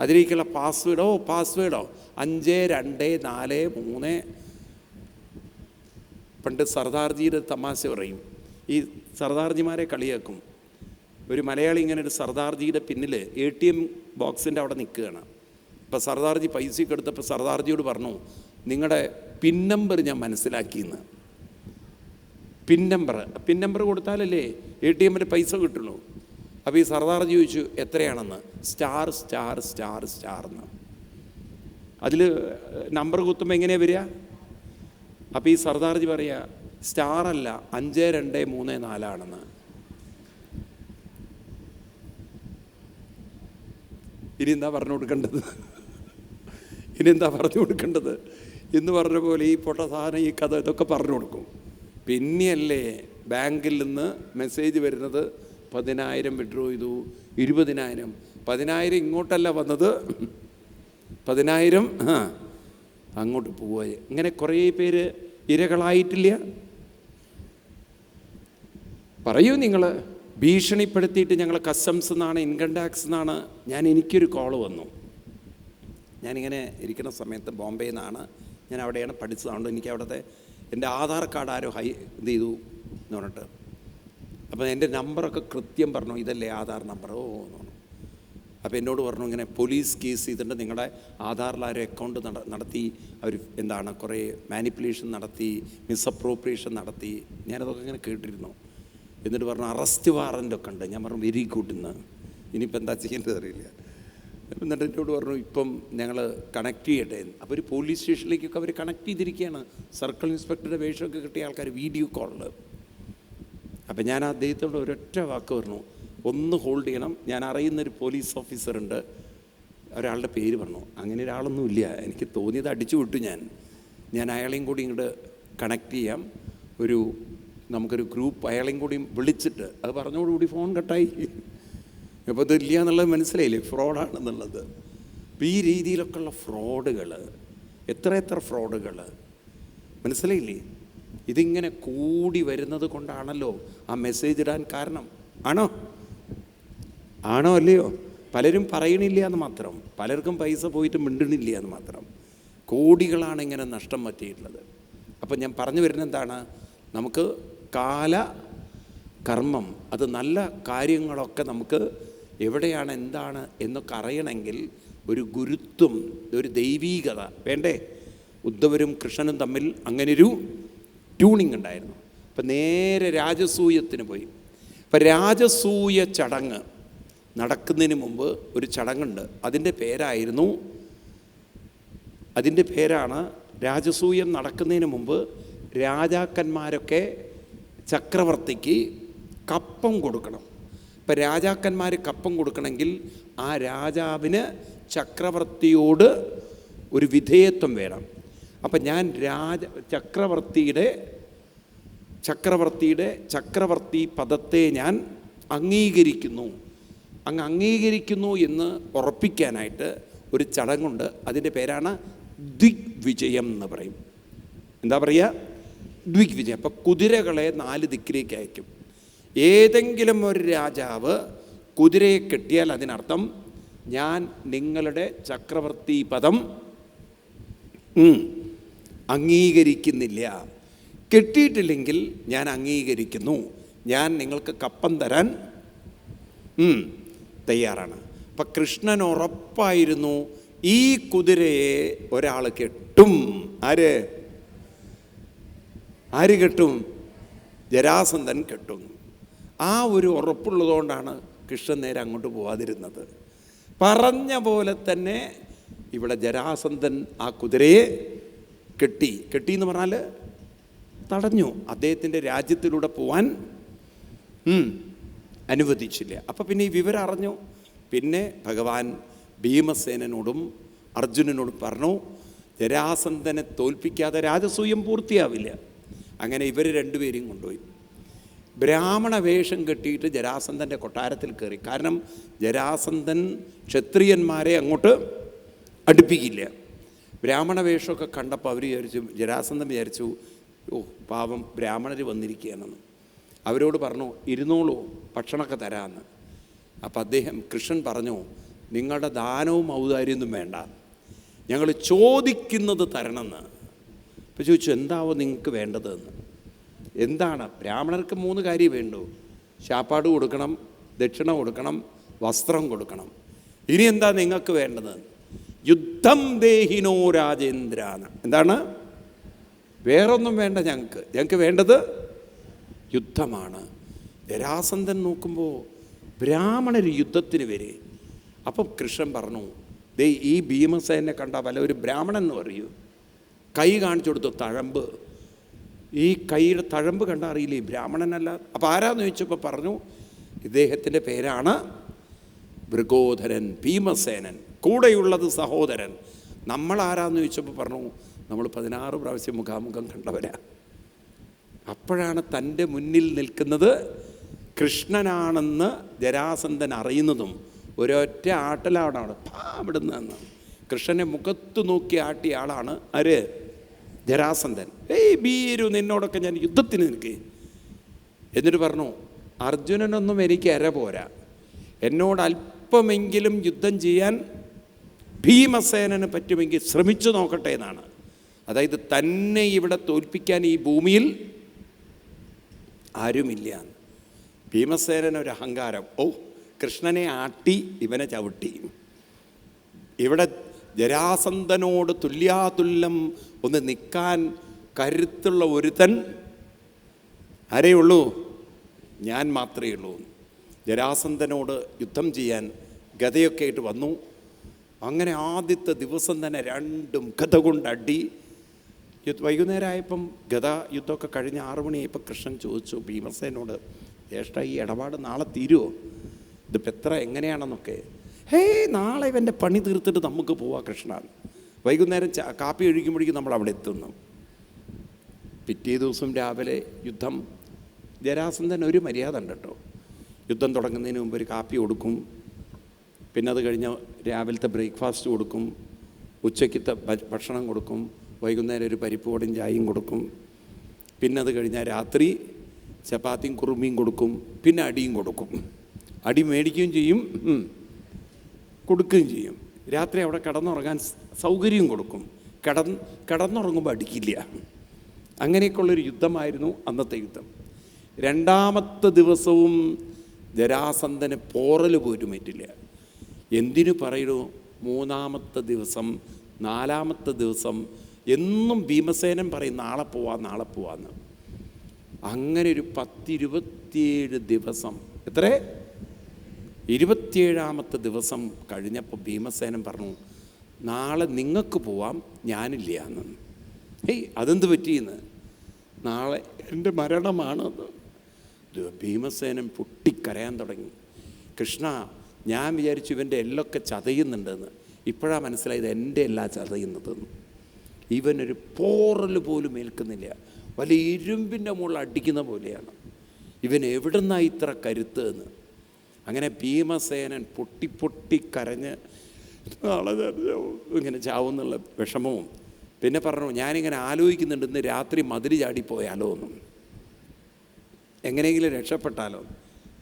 Speaker 1: അതിലേക്കുള്ള പാസ്വേഡോ പാസ്വേഡോ അഞ്ച് രണ്ട് നാല് മൂന്ന്. പണ്ട് സർദാർജിയുടെ തമാശ പറയും. ഈ സർദാർജിമാരെ കളിയാക്കും. ഒരു മലയാളി ഇങ്ങനെ ഒരു സർദാർജിയുടെ പിന്നിൽ എ ടി എം ബോക്സിന്റെ അവിടെ നിൽക്കുകയാണ്. അപ്പോൾ സർദാർജി പൈസയൊക്കെ എടുത്തപ്പോൾ സർദാർജിയോട് പറഞ്ഞു നിങ്ങളുടെ പിൻ നമ്പർ ഞാൻ മനസ്സിലാക്കിയെന്ന്. പിൻ നമ്പർ പിൻ നമ്പർ കൊടുത്താലല്ലേ എ ടി എമ്മിൽ പൈസ കിട്ടുള്ളൂ. അപ്പോൾ ഈ സർദാർ ചോദിച്ചു എത്രയാണെന്ന്? സ്റ്റാർ സ്റ്റാർ സ്റ്റാർ സ്റ്റാർ എന്ന്. അതിൽ നമ്പർ കുത്തുമ്പോൾ എങ്ങനെയാണ് വരിക? അപ്പോൾ ഈ സർദാർജി പറയുക സ്റ്റാർ അല്ല അഞ്ച് രണ്ട് മൂന്ന് നാലാണെന്ന്. ഇനി എന്താ പറഞ്ഞു കൊടുക്കേണ്ടത്? ഇനി എന്താ പറഞ്ഞു കൊടുക്കേണ്ടത്? എന്ന് പറഞ്ഞ പോലെ ഈ പൊട്ട സാധനം ഈ കഥ ഇതൊക്കെ പറഞ്ഞു കൊടുക്കും. പിന്നെയല്ലേ ബാങ്കിൽ നിന്ന് മെസ്സേജ് വരുന്നത് പതിനായിരം വിഡ്രോ ചെയ്തു ഇരുപതിനായിരം. പതിനായിരം ഇങ്ങോട്ടല്ല വന്നത്. പതിനായിരം അങ്ങോട്ട് പോവുക. ഇങ്ങനെ കുറേ പേര് ഇരകളായിട്ടില്ല. പറയൂ നിങ്ങൾ ഭീഷണിപ്പെടുത്തിയിട്ട് ഞങ്ങൾ കസ്റ്റംസ് എന്നാണ് ഇൻകം ടാക്സ് എന്നാണ് ഞാൻ എനിക്കൊരു കോൾ വന്നു. ഞാനിങ്ങനെ ഇരിക്കുന്ന സമയത്ത് ബോംബെയിൽ നിന്നാണ് ഞാൻ അവിടെയാണ് പഠിച്ചത്. അതുകൊണ്ട് എനിക്ക് അവിടുത്തെ എന്റെ ആധാർ കാർഡ് ആരോ ഹൈ ഇത് ചെയ്തു എന്ന് പറഞ്ഞിട്ട്. അപ്പോൾ എന്റെ നമ്പറൊക്കെ കൃത്യം പറഞ്ഞു ഇതല്ലേ ആധാർ നമ്പർ? ഓ എന്ന് പറഞ്ഞു അപ്പോൾ എന്നോട് പറഞ്ഞു ഇങ്ങനെ പോലീസ് കേസ് ചെയ്തിട്ട് നിങ്ങളുടെ ആധാറിൽ ആരും അക്കൗണ്ട് നടത്തി അവർ എന്താണ് കുറേ മാനിപ്പുലേഷൻ നടത്തി മിസ്അപ്രോപ്രിയേഷൻ നടത്തി. ഞാനതൊക്കെ ഇങ്ങനെ കേട്ടിരുന്നു. എന്നിട്ട് പറഞ്ഞു അറസ്റ്റ് വാറന്റ് ഒക്കെ ഉണ്ട്. ഞാൻ പറഞ്ഞു വെരി ഗുഡ് ഇന്ന്. ഇനിയിപ്പോൾ എന്താ ചെയ്യേണ്ടത് അറിയില്ല. എന്നിട്ട് എന്നോട് പറഞ്ഞു ഇപ്പം ഞങ്ങൾ കണക്ട് ചെയ്യട്ടെ. അപ്പോൾ ഒരു പോലീസ് സ്റ്റേഷനിലേക്കൊക്കെ അവർ കണക്ട് ചെയ്തിരിക്കുകയാണ്. സർക്കിൾ ഇൻസ്പെക്ടറുടെ വേഷമൊക്കെ കിട്ടിയ ആൾക്കാർ വീഡിയോ കോളിൽ അപ്പം ഞാൻ അദ്ദേഹത്തോട് ഒരൊറ്റ വാക്ക് പറഞ്ഞു ഒന്ന് ഹോൾഡ് ചെയ്യണം. ഞാൻ അറിയുന്നൊരു പോലീസ് ഓഫീസറുണ്ട് ഒരാളുടെ പേര് പറഞ്ഞു. അങ്ങനെ ഒരാളൊന്നുമില്ല എനിക്ക് തോന്നിയത് അടിച്ചു വിട്ടു ഞാൻ. ഞാൻ അയാളെയും കൂടി ഇങ്ങോട്ട് കണക്ട് ചെയ്യാം. ഒരു നമുക്കൊരു ഗ്രൂപ്പ് അയാളെയും കൂടി വിളിച്ചിട്ട്. അത് പറഞ്ഞോടുകൂടി ഫോൺ കട്ടായി അപ്പോൾ ഇതില്ല എന്നുള്ളത് മനസ്സിലായില്ലേ? ഫ്രോഡാണെന്നുള്ളത്. അപ്പോൾ ഈ രീതിയിലൊക്കെയുള്ള ഫ്രോഡുകൾ എത്ര എത്ര ഫ്രോഡുകൾ മനസ്സിലായില്ലേ? ഇതിങ്ങനെ കൂടി വരുന്നത് കൊണ്ടാണല്ലോ ആ മെസ്സേജ് ഇടാൻ കാരണം. ആണോ? ആണോ അല്ലയോ? പലരും പറയണില്ല എന്ന് മാത്രം. പലർക്കും പൈസ പോയിട്ട് മിണ്ടണില്ല എന്ന് മാത്രം. കോടികളാണ് ഇങ്ങനെ നഷ്ടം പറ്റിയിട്ടുള്ളത്. അപ്പം ഞാൻ പറഞ്ഞു വരുന്നത് എന്താണ്? നമുക്ക് കാല കർമ്മം അത് നല്ല കാര്യങ്ങളൊക്കെ നമുക്ക് എവിടെയാണ് എന്താണ് എന്നൊക്കെ അറിയണമെങ്കിൽ ഒരു ഗുരുത്വം ഒരു ദൈവീകത വേണ്ടേ? ഉദ്ധവരും കൃഷ്ണനും തമ്മിൽ അങ്ങനൊരു ട്യൂണിങ് ഉണ്ടായിരുന്നു. അപ്പം നേരെ രാജസൂയത്തിന് പോയി. അപ്പം രാജസൂയ ചടങ്ങ് നടക്കുന്നതിന് മുമ്പ് ഒരു ചടങ്ങുണ്ട്. അതിന്റെ പേരായിരുന്നു അതിന്റെ പേരാണ് രാജസൂയം നടക്കുന്നതിന് മുമ്പ് രാജാക്കന്മാരൊക്കെ ചക്രവർത്തിക്ക് കപ്പം കൊടുക്കണം. ഇപ്പം രാജാക്കന്മാർ കപ്പം കൊടുക്കണമെങ്കിൽ ആ രാജാവിന് ചക്രവർത്തിയോട് ഒരു വിധേയത്വം വേണം. അപ്പം ഞാൻ രാജ ചക്രവർത്തിയുടെ ചക്രവർത്തിയുടെ ചക്രവർത്തി പദത്തെ ഞാൻ അംഗീകരിക്കുന്നു. അങ്ങ് അംഗീകരിക്കുന്നു എന്ന് ഉറപ്പിക്കാനായിട്ട് ഒരു ചടങ്ങുണ്ട്. അതിന്റെ പേരാണ് ദിഗ്വിജയം എന്ന് പറയും. എന്താ പറയുക? ദിഗ്വിജയം. അപ്പം കുതിരകളെ നാല് ദിക്കിലേക്ക് അയക്കും. ഏതെങ്കിലും ഒരു രാജാവ് കുതിരയെ കെട്ടിയാൽ അതിനർത്ഥം ഞാൻ നിങ്ങളുടെ ചക്രവർത്തി പദം അംഗീകരിക്കുന്നില്ല. കെട്ടിയിട്ടില്ലെങ്കിൽ ഞാൻ അംഗീകരിക്കുന്നു. ഞാൻ നിങ്ങൾക്ക് കപ്പം തരാൻ തയ്യാറാണ്. അപ്പം കൃഷ്ണൻ ഉറപ്പായിരുന്നു ഈ കുതിരയെ ഒരാൾ കെട്ടും. ആര്? ആര് കെട്ടും? ജരാസന്ധൻ കെട്ടും. ആ ഒരു ഉറപ്പുള്ളതുകൊണ്ടാണ് കൃഷ്ണൻ നേരെ അങ്ങോട്ട് പോവാതിരുന്നത്. പറഞ്ഞ പോലെ തന്നെ ഇവിടെ ജരാസന്ധൻ ആ കുതിരയെ കെട്ടി കെട്ടി എന്ന് പറഞ്ഞാൽ തടഞ്ഞു. അദ്ദേഹത്തിന്റെ രാജ്യത്തിലൂടെ പോവാൻ അനുവദിച്ചില്ല. അപ്പോൾ പിന്നെ ഈ വിവരം അറിഞ്ഞു. പിന്നെ ഭഗവാൻ ഭീമസേനനോടും അർജുനനോടും പറഞ്ഞു ജരാസന്ധനെ തോൽപ്പിക്കാതെ രാജസൂയം പൂർത്തിയാവില്ല. അങ്ങനെ ഇവർ രണ്ടുപേരെയും കൊണ്ടുപോയി. ബ്രാഹ്മണ വേഷം കെട്ടിയിട്ട് ജരാസന്ധന്റെ കൊട്ടാരത്തിൽ കയറി. കാരണം ജരാസന്ധൻ ക്ഷത്രിയന്മാരെ അങ്ങോട്ട് അടുപ്പിക്കില്ല. ബ്രാഹ്മണ വേഷമൊക്കെ കണ്ടപ്പോൾ അവർ വിചാരിച്ചു ജരാസന്ധൻ വിചാരിച്ചു ഓ പാവം ബ്രാഹ്മണർ വന്നിരിക്കുകയാണെന്ന്. അവരോട് പറഞ്ഞു ഇരുന്നോളൂ ഭക്ഷണമൊക്കെ തരാമെന്ന്. അപ്പം അദ്ദേഹം കൃഷ്ണൻ പറഞ്ഞു നിങ്ങളുടെ ദാനവും ഔദാര്യമൊന്നും വേണ്ട. ഞങ്ങൾ ചോദിക്കുന്നത് തരണമെന്ന്. അപ്പോൾ ചോദിച്ചു എന്താവോ നിങ്ങൾക്ക് വേണ്ടതെന്ന്? എന്താണ്? ബ്രാഹ്മണർക്ക് മൂന്ന് കാര്യം വേണ്ടു. ശാപ്പാട് കൊടുക്കണം ദക്ഷിണ കൊടുക്കണം വസ്ത്രം കൊടുക്കണം. ഇനി എന്താ നിങ്ങൾക്ക് വേണ്ടത്? യുദ്ധം ദേഹിനോ രാജേന്ദ്രാണ്. എന്താണ്? വേറൊന്നും വേണ്ട ഞങ്ങൾക്ക്. ഞങ്ങൾക്ക് വേണ്ടത് യുദ്ധമാണ്. ജരാസന്ധൻ നോക്കുമ്പോൾ ബ്രാഹ്മണർ യുദ്ധത്തിന് വരെ. അപ്പം കൃഷ്ണൻ പറഞ്ഞു ദേ ഈ ഭീമസേനെ കണ്ട പല ഒരു ബ്രാഹ്മണൻ എന്ന് പറയൂ. കൈ കാണിച്ചു കൊടുത്തു തഴമ്പ്. ഈ കൈയുടെ തഴമ്പ് കണ്ട അറിയില്ലേ? ബ്രാഹ്മണനല്ല. അപ്പോൾ ആരാന്ന് ചോദിച്ചപ്പോൾ പറഞ്ഞു ഇദ്ദേഹത്തിന്റെ പേരാണ് മൃഗോധരൻ ഭീമസേനൻ. കൂടെയുള്ളത് സഹോദരൻ. നമ്മൾ ആരാന്ന് ചോദിച്ചപ്പോൾ പറഞ്ഞു നമ്മൾ പതിനാറ് പ്രാവശ്യം മുഖാമുഖം കണ്ടവരാ. അപ്പോഴാണ് തന്റെ മുന്നിൽ നിൽക്കുന്നത് കൃഷ്ണനാണെന്ന് ജരാസന്ധൻ അറിയുന്നതും ഒരൊറ്റ ആട്ടലാണ് അവിടെ പാ കൃഷ്ണനെ മുഖത്ത് നോക്കി ആട്ടിയ ആളാണ് ആര്? ജരാസന്ധൻ ഏയ് ബീരു നിന്നോടൊക്കെ ഞാൻ യുദ്ധത്തിന് നിൽക്കേ. എന്നിട്ട് പറഞ്ഞു അർജുനനൊന്നും എനിക്ക് അര പോരാ. എന്നോട് അല്പമെങ്കിലും യുദ്ധം ചെയ്യാൻ ഭീമസേനന് പറ്റുമെങ്കിൽ ശ്രമിച്ചു നോക്കട്ടെ എന്നാണ്. അതായത് തന്നെ ഇവിടെ തോൽപ്പിക്കാൻ ഈ ഭൂമിയിൽ ആരുമില്ല. ഭീമസേനൻ ഒരു അഹങ്കാരം. ഓ കൃഷ്ണനെ ആട്ടി ഇവനെ ചവിട്ടി. ഇവിടെ ജരാസന്ധനോട് തുല്യാതുല്യം ഒന്ന് നിൽക്കാൻ കരുത്തുള്ള ഒരുത്തൻ ആരെയുള്ളൂ? ഞാൻ മാത്രമേ ഉള്ളൂ. ജരാസന്ധനോട് യുദ്ധം ചെയ്യാൻ ഗതയൊക്കെ ആയിട്ട് വന്നു. അങ്ങനെ ആദ്യത്തെ ദിവസം തന്നെ രണ്ടും ഗത കൊണ്ടടി. വൈകുന്നേരം വൈകുന്നേരമായപ്പം ഗത യുദ്ധമൊക്കെ കഴിഞ്ഞ് ആറു മണിയായപ്പോൾ കൃഷ്ണൻ ചോദിച്ചു ഭീമസേനോട് ജ്യേഷ്ഠ ഈ ഇടപാട് നാളെ തീരുമോ ഇതിപ്പോൾ എത്ര എങ്ങനെയാണെന്നൊക്കെ? ഹേ നാളെ ഇവന്റെ പണി തീർത്തിട്ട് നമുക്ക് പോവാം കൃഷ്ണ വൈകുന്നേരം കാപ്പി ഒഴിക്കുമ്പോഴേക്കും നമ്മൾ അവിടെ എത്തുന്നു. പിറ്റേ ദിവസം രാവിലെ യുദ്ധം ജരാസന്ധൻ ഒരു മര്യാദ ഉണ്ട് കേട്ടോ. യുദ്ധം തുടങ്ങുന്നതിന് മുമ്പ് ഒരു കാപ്പി കൊടുക്കും. പിന്നെ അത് കഴിഞ്ഞ് രാവിലത്തെ ബ്രേക്ക്ഫാസ്റ്റ് കൊടുക്കും. ഉച്ചയ്ക്കത്തെ ഭക്ഷണം കൊടുക്കും. വൈകുന്നേരം ഒരു പരിപ്പോടും ചായയും കൊടുക്കും. പിന്നെ അത് കഴിഞ്ഞാൽ രാത്രി ചപ്പാത്തിയും കുറുമിയും കൊടുക്കും. പിന്നെ അടിയും കൊടുക്കും. അടി മേടിക്കുകയും ചെയ്യും. കൊടുക്കുകയും ചെയ്യും. രാത്രി അവിടെ കിടന്നുറങ്ങാൻ സൗകര്യം കൊടുക്കും. കിടന്ന് കിടന്നുറങ്ങുമ്പോൾ അടിക്കില്ല. അങ്ങനെയൊക്കെയുള്ളൊരു യുദ്ധമായിരുന്നു അന്നത്തെ യുദ്ധം. രണ്ടാമത്തെ ദിവസവും ജരാസന്ധന് പോറൽ പോലും പറ്റില്ല എന്തിനു പറയണു മൂന്നാമത്തെ ദിവസം നാലാമത്തെ ദിവസം എന്നും ഭീമസേനൻ പറയും നാളെ പോവാം നാളെ പോവാന്ന് അങ്ങനെ ഒരു പത്തിരുപത്തിയേഴ് ദിവസം. എത്ര? ഇരുപത്തിയേഴാമത്തെ ദിവസം കഴിഞ്ഞപ്പോൾ ഭീമസേനൻ പറഞ്ഞു നാളെ നിങ്ങൾക്ക് പോവാം ഞാനില്ല എന്ന്. ഏയ് അതെന്ത് പറ്റിയെന്ന് നാളെ എന്റെ മരണമാണെന്ന് ഭീമസേനം ഭീമസേനൻ പൊട്ടിക്കരയാൻ തുടങ്ങി. കൃഷ്ണ ഞാൻ വിചാരിച്ചു ഇവന്റെ എല്ലൊക്കെ ചതയുന്നുണ്ടെന്ന് ഇപ്പോഴാണ് മനസ്സിലായത് എന്റെ എല്ലാ ചതയുന്നതെന്ന് ഇവനൊരു പോറൽ പോലും ഏൽക്കുന്നില്ല. വലിയ ഇരുമ്പിന്റെ മുകളിൽ അടിക്കുന്ന പോലെയാണ്. ഇവൻ എവിടുന്നായി ഇത്ര കരുത്ത് എന്ന്? അങ്ങനെ ഭീമസേനൻ പൊട്ടി പൊട്ടി കരഞ്ഞ് നാളെ. ഇങ്ങനെ ചാവുന്നുള്ള വിഷമവും. പിന്നെ പറഞ്ഞു ഞാനിങ്ങനെ ആലോചിക്കുന്നുണ്ട് ഇന്ന് രാത്രി മതിരി ചാടിപ്പോയാലോ എന്നും. എങ്ങനെയെങ്കിലും രക്ഷപ്പെട്ടാലോ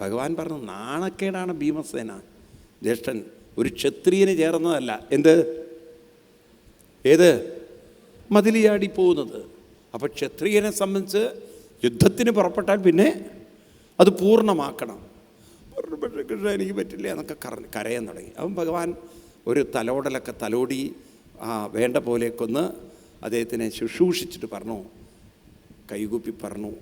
Speaker 1: ഭഗവാൻ പറഞ്ഞു നാണക്കേടാണ് ഭീമസേന. ജ്യേഷ്ഠൻ ഒരു ക്ഷത്രിയന് ചേർന്നതല്ല. എന്ത്? ഏത്? മതിലി ചാടി പോകുന്നത് അപ്പോൾ ക്ഷത്രിയനെ സംബന്ധിച്ച് യുദ്ധത്തിന് പുറപ്പെട്ടാൽ പിന്നെ അത് പൂർണമാക്കണം. പറഞ്ഞു, പക്ഷേ കൃഷ്ണ എനിക്ക് പറ്റില്ല എന്നൊക്കെ കര കരയാൻ തുടങ്ങി. അവൻ ഭഗവാൻ ഒരു തലോടലൊക്കെ തലോടി ആ വേണ്ട പോലെയൊക്കെ ഒന്ന് അദ്ദേഹത്തിനെ ശുശ്രൂഷിച്ചിട്ട് പറഞ്ഞു. കൈകൂപ്പി പറഞ്ഞു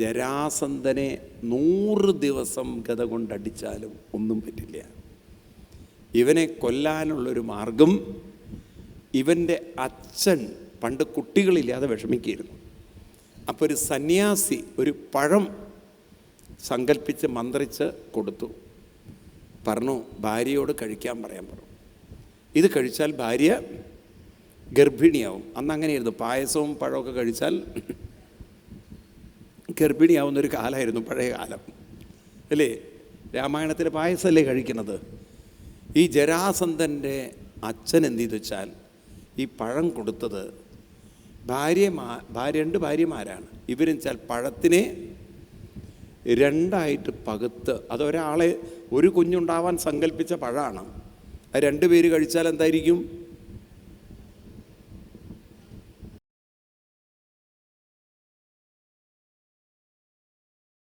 Speaker 1: ജരാസന്ധനെ നൂറ് ദിവസം ഗത കൊണ്ടടിച്ചാലും ഒന്നും പറ്റില്ല. ഇവനെ കൊല്ലാനുള്ളൊരു മാർഗം ഇവന്റെ അച്ഛൻ പണ്ട് കുട്ടികളില്ലാതെ വിഷമിക്കുകയായിരുന്നു. അപ്പോൾ ഒരു സന്യാസി ഒരു പഴം സങ്കല്പിച്ച് മന്ത്രിച്ച് കൊടുത്തു. പറഞ്ഞു ഭാര്യയോട് കഴിക്കാൻ പറയാൻ പറഞ്ഞു. ഇത് കഴിച്ചാൽ ഭാര്യ ഗർഭിണിയാവും. അന്ന് അങ്ങനെയായിരുന്നു. പായസവും പഴമൊക്കെ കഴിച്ചാൽ ഗർഭിണിയാവുന്നൊരു കാലമായിരുന്നു പഴയ കാലം. അല്ലേ? രാമായണത്തിലെ പായസമല്ലേ കഴിക്കുന്നത്? ഈ ജരാസന്ധന്റെ അച്ഛൻ എന്ത് ചെയ്തു വെച്ചാൽ ഈ പഴം കൊടുത്തത് ഭാര്യ ഭാര്യ രണ്ട് ഭാര്യമാരാണ്. ഇവരെന്ന് വെച്ചാൽ പഴത്തിനെ രണ്ടായിട്ട് പകുത്ത്. അതൊരാളെ ഒരു കുഞ്ഞുണ്ടാവാൻ സങ്കല്പിച്ച പഴമാണ് ആ രണ്ട് പേര് കഴിച്ചാൽ എന്തായിരിക്കും?